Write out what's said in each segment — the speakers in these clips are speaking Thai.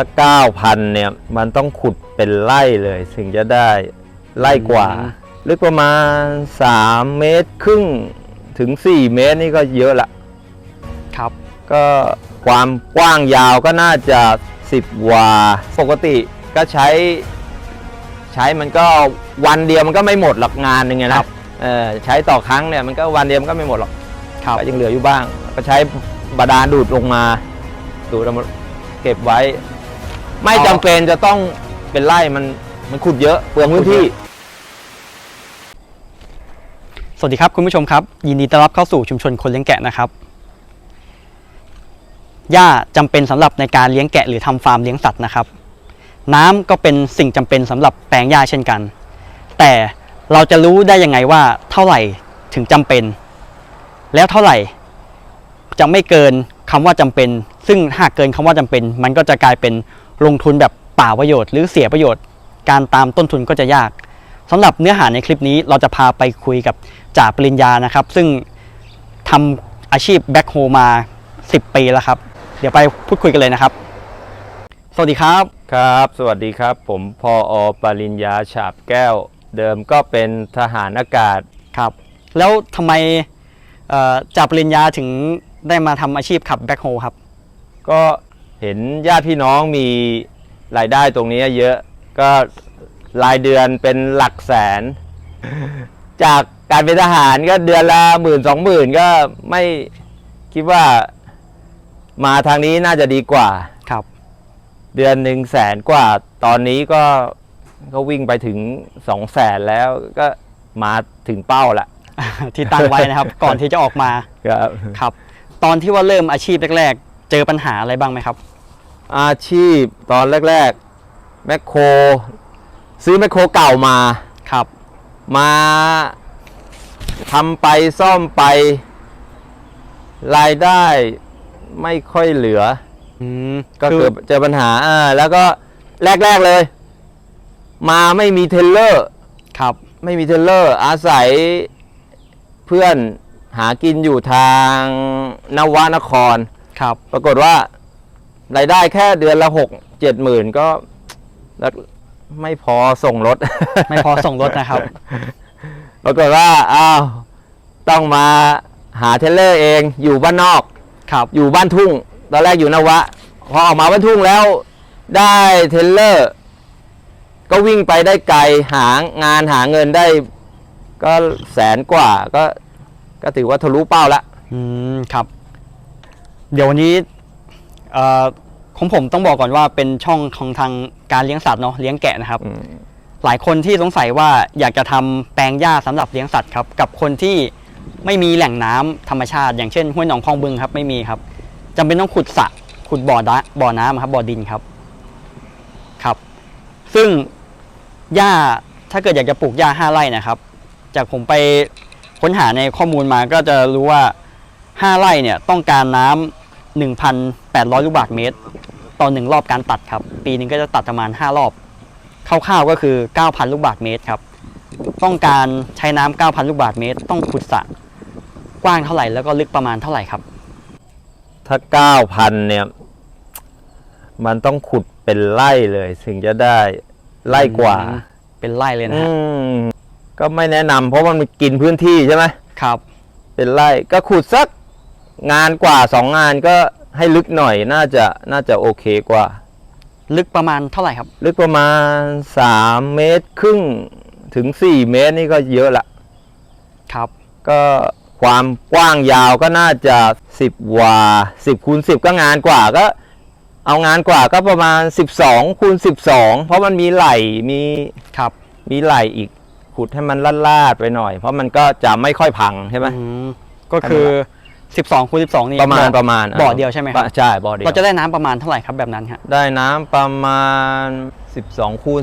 ถ้าเก้าพันเนี่ย มันต้องขุดเป็นไร่เลยถึงจะได้ไร่กว่าอืมลึกประมาณ 3 เมตรครึ่งถึง 4 เมตรนี่ก็เยอะละครับ ก็ความกว้างยาวก็น่าจะ 10 วา ปกติก็ใช้ ใช้มันก็วันเดียวมันก็ไม่หมดหรอกงานหนึ่งไงครันะบเออใช้ต่อครั้งเนี่ยมันก็วันเดียวมันก็ไม่หมดหรอกครับก็ยังเหลืออยู่บ้าง ก็ใช้บาดาลดูดลงมา ดูดเอามาเก็บไว้ ไม่จำเป็นจะต้องเป็นไร่มันมันขุดเยอะเปลืองพื้นที่ สวัสดีครับคุณผู้ชมครับ ยินดีต้อนรับเข้าสู่ชุมชนคนเลี้ยงแกะนะครับหญ้าจำเป็นสำหรับในการเลี้ยงแกะหรือทำฟาร์มเลี้ยงสัตว์นะครับ น้ำก็เป็นสิ่งจำเป็นสำหรับแปลงหญ้าเช่นกัน แต่เราจะรู้ได้ยังไงว่าเท่าไหร่ถึงจำเป็น แล้วเท่าไหร่จะไม่เกินคำว่าจำเป็น ซึ่งหากเกินคำว่าจำเป็น มันก็จะกลายเป็น ลงทุนแบบเปล่าประโยชน์หรือเสียประโยชน์ การตามต้นทุนก็จะยากสำหรับเนื้อหาในคลิปนี้เราจะพาไปคุยกับจ่าปริญญานะครับ ซึ่งทำอาชีพแบ็คโฮมา 10 ปีแล้วครับ เดี๋ยวไปพูดคุยกันเลยนะครับ สวัสดีครับ ครับ สวัสดีครับ ผมพออปริญญาฉาบแก้ว เดิมก็เป็นทหารอากาศครับ แล้วทำไมเอ่อจ่าปริญญาถึงได้มาทำอาชีพขับแบ็คโฮครับ ก็ เห็นญาติพี่น้องมีรายได้ตรงนี้เยอะก็รายเดือนเป็นหลักแสน จากการเป็นทหารก็เดือนละหมื่นสองหมื่นก็ไม่คิดว่ามาทางนี้น่าจะดีกว่าครับ เดือนหนึ่งแสนกว่า ตอนนี้ก็ก็วิ่งไปถึงสองแสนแล้วก็มาถึงเป้าละที่ตั้งไว้นะครับ ก่อนที่จะออกมาครับครับ ตอนที่ว่าเริ่มอาชีพแรก ๆ เจอปัญหาอะไรบ้างไหมครับ อาชีพตอนแรกๆแมคโครซื้อแมคโครเก่ามาครับ มาทำไปซ่อมไป รายได้ไม่ค่อยเหลืออืมก็คืเกิอดเจอปัญหาอ่าแล้วก็แรก ๆ เลย มาไม่มีเทรลเลอร์ครับ ไม่มีเทรลเลอร์ อาศัยเพื่อนหากินอยู่ทางนวนครครับ ปรากฏว่า รายได้แค่เดือนละหกเจ็ดหมื่นก็แล้วไม่พอส่งรถ ไม่พอส่งรถนะครับ ปรากฏว่าอ้าวต้องมาหาเทรลเลอร์เองอยู่บ้านนอกครับ อยู่บ้านทุ่ง ตอนแรกอยู่นวะ พอออกมาบ้านทุ่งแล้วได้เทรลเลอร์ ก็วิ่งไปได้ไกลหางานหาเงินได้ ก็แสนกว่าก็ ก็ถือว่าทะลุเป้าละอืมครับ เดี๋ยววันนี้ เอ่อของผมต้องบอกก่อนว่าเป็นช่องของทางการเลี้ยงสัตว์เนาะเลี้ยงแกะนะครับ อืมหลายคนที่สงสัยว่าอยากจะทำแปลงหญ้าสำหรับเลี้ยงสัตว์ครับ กับคนที่ไม่มีแหล่งน้ำธรรมชาติ อย่างเช่นห้วยหนองคลองบึงครับไม่มีครับจำเป็นต้องขุดสระขุดบ่อดะบ่อน้ำครับบ่อดินครับครับ ซึ่งหญ้าถ้าเกิดอยากจะปลูกหญ้าห้าไร่นะครับ จากผมไปค้นหาในข้อมูลมาก็จะรู้ว่า5ไร่เนี่ยต้องการน้ำ 1,800 ลูกบาศก์เมตร ต่อหนึ่งรอบการตัดครับ ปีหนึงก็จะตัดประมาณ 5 รอบคร่าวๆก็คือ 9,000 ลูกบาศก์เมตรครับ ต้องการใช้น้ำ9,000 ลูกบาศก์เมตร ต้องขุดสระกว้างเท่าไหร่แล้วก็ลึกประมาณเท่าไหร่ครับ ถ้าเก้าพันเนี่ย มันต้องขุดเป็นไร่เลยถึงจะได้ไร่กว่าอืมเป็นไร่เลยนะอืฮะมก็ไม่แนะนำเพราะมันกินพื้นที่ใช่ไหมครับ เป็นไร่ก็ขุดสัก งานกว่าสองงานก็ให้ลึกหน่อยน่าจะน่าจะโอเคกว่า ลึกประมาณเท่าไหร่ครับ ลึกประมาณสามเมตรครึ่งถึงสี่เมตรนี่ก็เยอะละ ครับ ก็ความกว้างยาวก็น่าจะสิบวาสิบคูณสิบก็งานกว่าก็ เอางานกว่าก็ประมาณสิบสองคูณสิบสองเพราะมันมีไหลมีครับ มีไหลอีกขุดให้มันลาดๆไปหน่อย เพราะมันก็จะไม่ค่อยพังใช่ไหม อืมก็คือ 12คูณ12 นี่ประมาณบ่อประมาณบ่อเดียวใช่ไหมครับใช่บ่อเดียวเราจะได้น้ำประมาณเท่าไหร่ครับแบบนั้นฮะได้น้ำประมาณ 12คูณ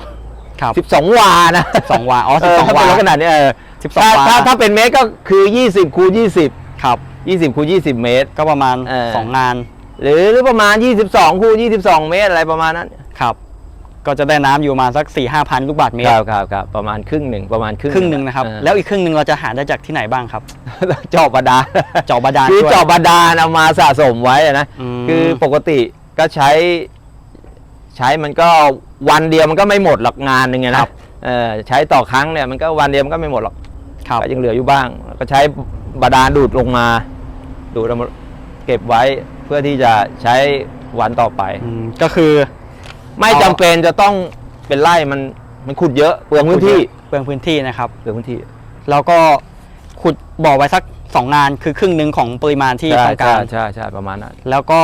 12ครับ12 วานะ12วาอ๋อเออถ้า12วาเป็นลักษณะนี้เออ12ถ้าวาถ้าถ้าเป็นเมตรก็คือ 20คูณ20ครับ20คูณ20 เมตร ก็ประมาณเออสองงานหรือหรือประมาณ 22คูณ22 เมตรอะไรประมาณนั้นครับ ก็จะได้น้ำอยู่ประมาณสัก4ี่ห้าพันลูกบาศก์เมตครรับครับครับประมาณครึ่งหนึ่งประมาณครึ่งครึ่งหนึ่งนะครับเออแล้วอีกครึ่งหนึ่งเราจะหาได้จากที่ไหนบ้างครับ เจาะบาดาลเจาะบาดาลคือด้วยเจาะบาดาลเอามาสะสมไว้อะนะอืมคือปกติก็ใช้ ใช้มันก็วันเดียวมันก็ไม่หมดหรอกงานหนึ่งไงนะเออใช้ต่อครั้งเนี่ยมันก็วันเดียวมันก็ไม่หมดหรอกครับ ก็ยังเหลืออยู่บ้าง ก็ใช้บาดาลดูดลงมา ดูดแล้วมาเก็บไว้เพื่อที่จะใช้วันต่อไป อืมก็คือ ไม่เอาจำเป็นจะต้องเป็นไร่มันมันขุดเยอะเปลืองพื้นที่เปลืองพื้นที่นะครับ เปลืองพื้นที่ แล้วก็ขุดบ่อไว้สักสองงานคือครึ่งหนึ่งของปริมาณที่ใช่ต้องใช่การใช่ใช่ประมาณนั้นแล้วก็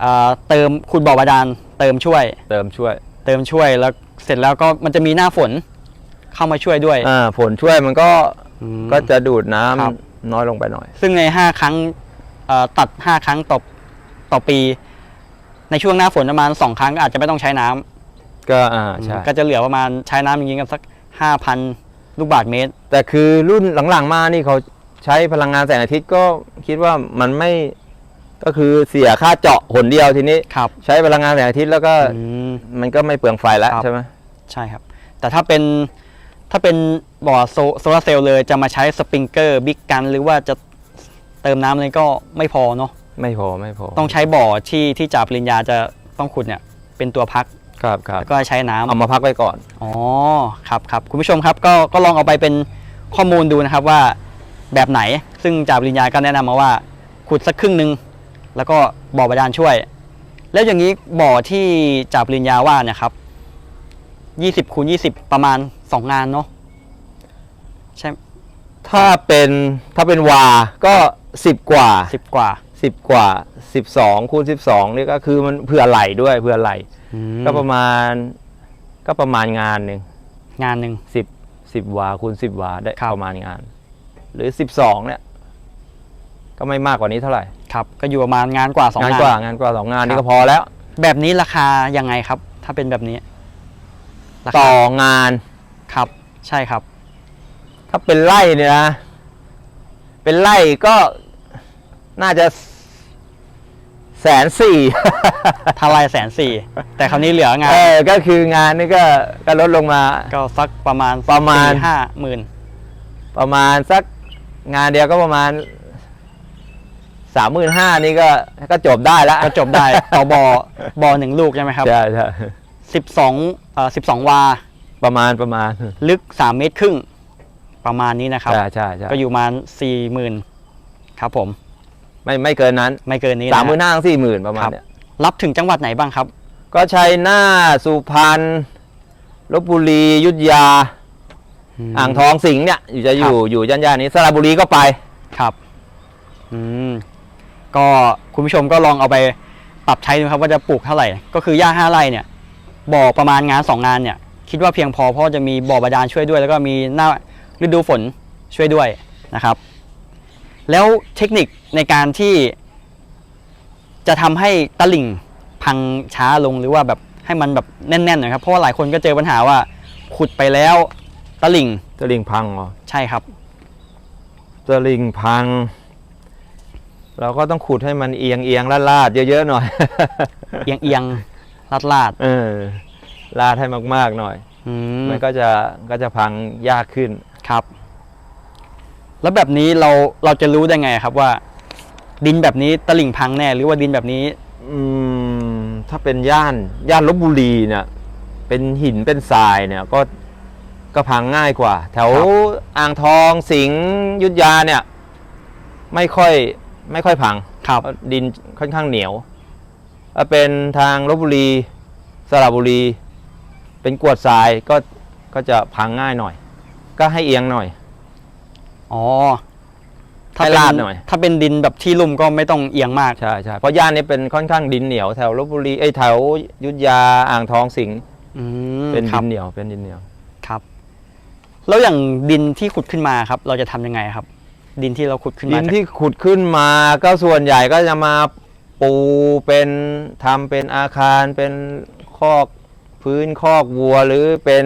เอ่อเติมขุดบ่อบาดาลเติมช่วย เติมช่วยเติมช่วยแล้วเสร็จแล้วก็มันจะมีหน้าฝนเข้ามาช่วยด้วยอ่าฝนช่วยมันก็อืม ก็จะดูดน้ำครับ น้อยลงไปหน่อย ซึ่งใน 5 ครั้งเอ่อตัด 5 ครั้งต่อต่อปี ในช่วงหน้าฝนประมาณ 2 ครั้งก็อาจจะไม่ต้องใช้น้ำก็อ่าใช่ก็จะเหลือประมาณใช้น้ำจริงๆกันสัก 5,000 ลูกบาทเมตร แต่คือรุ่นหลังๆมานี่เขาใช้พลังงานแสงอาทิตย์ก็คิดว่ามันไม่ก็คือเสียค่าเจาะหนเดียวทีนี้ ครับ ใช้พลังงานแสงอาทิตย์แล้วก็อืม มันก็ไม่เปลืองไฟแล้วครับ ใช่ไหมใช่ครับ แต่ถ้าเป็นถ้าเป็นบ่อโซโซลาร์เซลล์เลยจะมาใช้สปริงเกอร์บิ๊กกัน หรือว่าจะเติมน้ำเลยก็ไม่พอเนาะไม่พอไม่พอต้องใช้บ่อที่ที่จ่าปริญญาจะต้องขุดเนี่ยเป็นตัวพักครับครับแล้วก็ใช้น้ำ เอามาพักไว้ก่อน อ๋อ ครับครับคุณผู้ชมครับก็ก็ลองเอาไปเป็นข้อมูลดูนะครับว่าแบบไหนซึ่งจ่าปริญญาก็แนะนำมาว่า ขุดสักครึ่งหนึ่งแล้วก็บ่อบาดาลช่วย แล้วอย่างนี้บ่อที่จ่าปริญญาว่าเนี่ยครับยี่สิบคูณยี่สิบประมาณสองงานเนาะใช่ถ้าเป็นถ้าเป็นวาก็สิบกว่าสิบกว่า สิบกว่าสิบสองคูณสิบสองนี่ก็คือมันเผื่อไหลด้วยเผื่อไหลอืมก็ประมาณก็ประมาณงานหนึ่งงานหนึ่งสิบสิบวาคูณสิบวาได้ครับ ประมาณงาน หรือสิบสองเนี่ยก็ไม่มากกว่านี้เท่าไหร่ครับ ก็อยู่ประมาณงานกว่าสองงานงาน กว่างานกว่าสองงานคนี่รับ ก็พอแล้ว แบบนี้ราคายังไงครับ ถ้าเป็นแบบนี้ราคาต่องาน ครับ ใช่ครับ ถ้าเป็นไร่เนี่ยนะ เป็นไร่ก็น่าจะ แสนสี่ทลายแสนสี่แต่คราวนี้เหลืองานเออก็คืองานนี่ก็ก็ลดลงมา ก็สักประมาณประมาณสี่ห้าหมื่นประมาณสักงานเดียวก็ประมาณสามหมื่นห้านี่ก็ก็จบได้แล้วก็จบได้ต่อบอบอหนึ่งลูกใช่ไหมครับใช่ใช่สิบสองเอ่อสิบสองวา ประมาณประมาณ ลึกสามเมตรครึ่งประมาณนี้นะครับ ใช่ใช่ใช่ก็อยู่ประมาณสี่หมื่นครับผม ไม่ไม่เกินนั้นไม่เกินนี้ะสามหมื่นห้าสี่หมื่นประมาณครับเนี้ยรับถึงจังหวัดไหนบ้างครับ ก็ชัยนาทสุพรรณลบบุรีอยุทธยา อ่างทองสิงห์เนี่ยอยู่จะอยู่อยู่ย่านๆนี้สระบุรีก็ไปครับอืมก็คุณผู้ชมก็ลองเอาไปปรับใช้ดูครับว่าจะปลูกเท่าไหร่ ก็คือหญ้าห้าไร่เนี่ยบ่อประมาณงานสองงานเนี่ย คิดว่าเพียงพอเพราะจะมีบ่อบาดาลช่วยด้วย แล้วก็มีหน้าฤดูฝนช่วยด้วยนะครับ แล้วเทคนิคในการที่ จะทำให้ตลิ่งพังช้าลงหรือว่าแบบให้มันแบบแน่นๆหน่อยครับเพราะว่าหลายคนก็เจอปัญหาว่า ขุดไปแล้วตลิ่งตลิงพังเหรอใช่ครับตลิงพัง เราก็ต้องขุดให้มันเอียงเอียงลาดลาดๆเยอะๆหน่อย เอียงเอียงลาดลาดเออลาดให้มากๆหน่อยๆอืมมันก็จะก็จะพังยากขึ้นครับ แล้วแบบนี้เราเราจะรู้ได้ไงครับว่า ดินแบบนี้ตลิ่งพังแน่ หรือว่าดินแบบนี้ อืม ถ้าเป็นย่านย่านลบบุรีเนี่ยเป็นหินเป็นทรายเนี่ยก็ก็พังง่ายกว่า แถวครับอ่างทองสิงห์อยุทธยาเนี่ย ไม่ค่อยไม่ค่อยพังครับเพราะดินค่อนข้างเหนียวถ้าเป็นทางลบบุรีสระบุรี เป็นกรวดทรายก็ก็จะพังง่ายหน่อย ก็ให้เอียงหน่อย อ๋อถ้าให้เป็นลาดหน่อย ถ้าเป็นดินแบบที่ลุ่มก็ไม่ต้องเอียงมากใช่ใช่เพราะย่านนี้เป็นค่อนข้างดินเหนียวแถวลบบุรีไอ้ยแถวอยุทธยาอ่างทองสิงห์อืมเป็นคดิรับนเหนียวเป็นดินเหนียว ครับ แล้วอย่างดินที่ขุดขึ้นมาครับ เราจะทำยังไงครับ ดินที่เราขุดขึ้นดิมานจากที่ขุดขึ้นมาก็ส่วนใหญ่ก็จะมาปูเป็นทำเป็นอาคารเป็นคอกพื้นคอกวัวหรือเป็น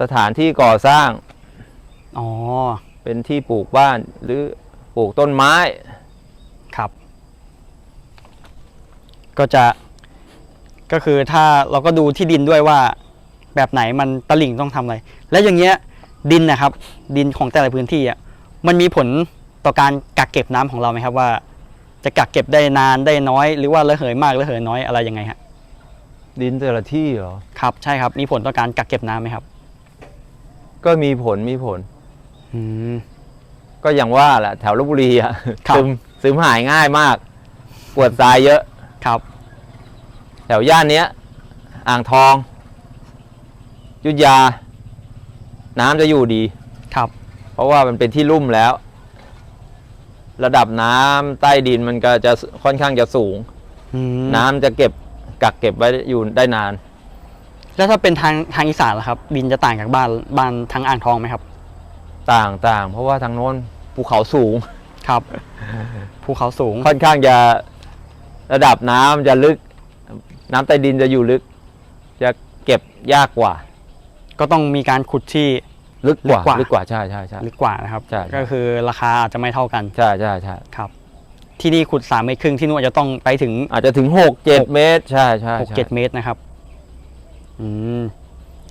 สถานที่ก่อสร้าง อ๋อ เป็นที่ปลูกบ้านหรือปลูกต้นไม้ครับ ก็จะก็คือถ้าเราก็ดูที่ดินด้วยว่า แบบไหนมันตลิ่งต้องทำอะไร แล้วอย่างเงี้ยดินนะครับ ดินของแต่ละพื้นที่อะมันมีผลต่อการกักเก็บน้ำของเราไหมครับว่า จะกักเก็บได้นานได้น้อย หรือว่าระเหยมากระเหยน้อยอะไรยังไงฮะดินแต่ละที่เหรอครับ ใช่ครับมีผลต่อการกักเก็บน้ำไหมครับ ก็มีผลมีผลอืม ก็อย่างว่าแหละแถวลบบุรีอะครับซึมซึมหายง่ายมากปวดทรายเยอะครับ แถวย่านเนี้ย อ่างทอง ยุทธยา น้ำจะอยู่ดีครับ เพราะว่ามันเป็นที่ลุ่มแล้ว ระดับน้ำใต้ดินมันก็จะค่อนข้างจะสูงอืมน้ำจะเก็บกักเก็บไว้อยู่ได้นาน แล้วถ้าเป็นทางทางอีสานล่ะครับ ดินจะต่างจากบ้านบ้านทางอ่างทองไหมครับ ต่างต่างเพราะว่าทางโน้นภูเขาสูง ครับภูเขาสูงค่อนข้างจะระดับน้ำจะลึก น้ำใต้ดินจะอยู่ลึก จะเก็บยากกว่า ก็ต้องมีการขุดที่ ลึกกว่า ลึกกว่าลึกกว่าใช่ใช่ใช่ ลึกกว่านะครับใช่ใช่ ก็คือราคาอาจจะไม่เท่ากันใช่ใช่ใช่ครับ ที่นี่ขุด3เมตรครึ่งที่นู่นอาจจะต้องไปถึง อาจจะถึงหกเจ็ดเมตร ใช่ใช่6ใช่7เมตรนะครับ อืม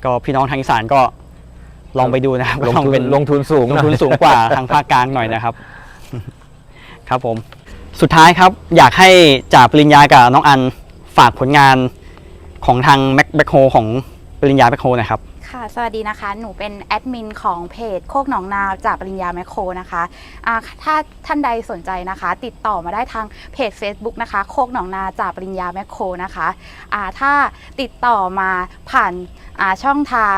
ก็พี่น้องทางอีสานก็ ลองไปดูนะครับลงก็ต้องทุเป็นนลงทุนสูงลงทุนหอยสูงกว่าทางภาคกลางหน่อยนะครับ ครับผม สุดท้ายครับ อยากให้จ่าปริญญากับน้องอันฝากผลงานของทางแม็กแบคโฮของปริญญาแบคโฮหนะครับค่ะ สวัสดีนะคะ หนูเป็นแอดมินของเพจโคกหนองนาจากปริญญาแมคโครนะคะะถ้าท่านใดสนใจนะคะ ติดต่อมาได้ทางเพจ Facebook นะคะ โคกหนองนาจากปริญญาแมคโครนะคะะถ้าติดต่อมาผ่านอ่าช่องทาง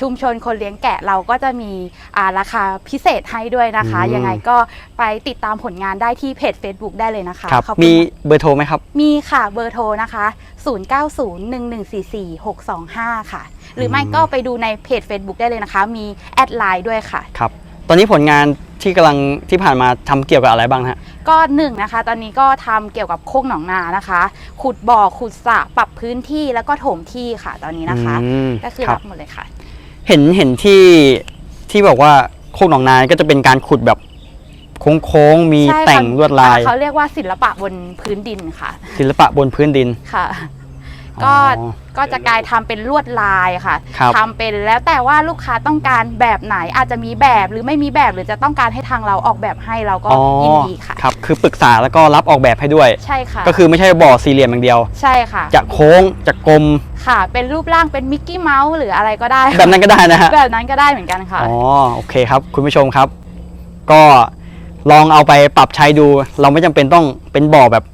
ชุมชนคนเลี้ยงแกะเราก็จะมีอ่าราคาพิเศษให้ด้วยนะคะ อืม ยังไงก็ไปติดตามผลงานได้ที่เพจ Facebook ได้เลยนะคะครับขอบคุณมีเบอร์โทรไหมครับ มีค่ะเบอร์โทรนะคะ 0901144625 ค่ะ หรือไม่อืม ก็ไปดูในเพจ Facebook ได้เลยนะคะ มีแอดไลน์ด้วยค่ะ ครับ ตอนนี้ผลงานที่กำลังที่ผ่านมาทำเกี่ยวกับอะไรบ้างฮะ ก็หนึ่งนะคะ ตอนนี้ก็ทำเกี่ยวกับโคกหนองนานะคะ ขุดบ่อขุดสระปรับพื้นที่แล้วก็ถมที่ค่ะ ตอนนี้นะคะ อืมก็คือครัรับบ หมดเลยค่ะ เห็นเห็นที่ที่บอกว่าโคกหนองนาก็จะเป็นการขุดแบบโค้งๆมีใช่ค่ะแต่งลวดลายอ่เขาเรียกว่าศิลปะบนพื้นดินค่ะ ศิลปะบนพื้นดิน ค่ะ อ๋อก็ก็จะกลายทำเป็นลวดลายค่ะครับทำเป็นแล้วแต่ว่าลูกค้าต้องการแบบไหนอาจจะมีแบบหรือไม่มีแบบหรือจะต้องการให้ทางเราออกแบบให้เราก็อ๋อยินดีค่ะ ครับ คือปรึกษาแล้วก็รับออกแบบให้ด้วย ใช่ค่ะ ก็คือไม่ใช่บ่อสี่เหลี่ยมอย่างเดียว ใช่ค่ะ จะโค้งจะกลมค่ะ เป็นรูปร่างเป็นมิกกี้เมาส์หรืออะไรก็ได้แบบนั้นก็ได้นะฮะ แบบนั้นก็ได้เหมือนกันค่ะ อ๋อโอเคครับ คุณผู้ชมครับ ก็ลองเอาไปปรับใช้ดู เราไม่จำเป็นต้องเป็นบ่อแบบ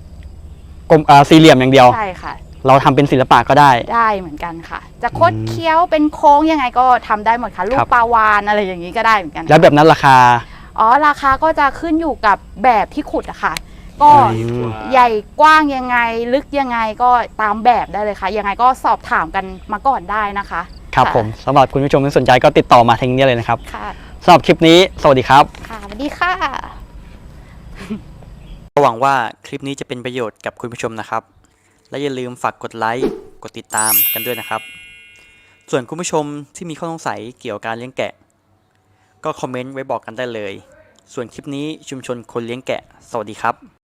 กลมอ่าสี่เหลี่ยมอย่างเดียว ใช่ค่ะ เราทำเป็นศิลปะก็ได้ ได้เหมือนกันค่ะ จะคดอืมเคี้ยวเป็นโค้งยังไงก็ทำได้หมดค่ะลูครักบปลาวานอะไรอย่างนี้ก็ได้เหมือนกันค่ะแล้วแบบนั้นราคา อ๋อราคาก็จะขึ้นอยู่กับแบบที่ขุดอะค่ะ ก็อืม ใหญ่กว้างยังไงลึกยังไงก็ตามแบบได้เลยค่ะยังไงก็สอบถามกันมาก่อนได้นะคะครับะผมสำหรับคุณผู้ชมที่สนใจก็ติดต่อมาทางนี้เลยนะครับค่ะสำหรับคลิปนี้ สวัสดีครับ ค่ะสวัสดีค่ะหวังว่าคลิปนี้จะเป็นประโยชน์กับคุณผู้ชมนะครับ และอย่าลืมฝากกดไลค์ กดติดตามกันด้วยนะครับ ส่วนคุณผู้ชมที่มีข้อสงสัยเกี่ยวกับการเลี้ยงแกะ ก็คอมเมนต์ไว้บอกกันได้เลย ส่วนคลิปนี้ชุมชนคนเลี้ยงแกะ สวัสดีครับ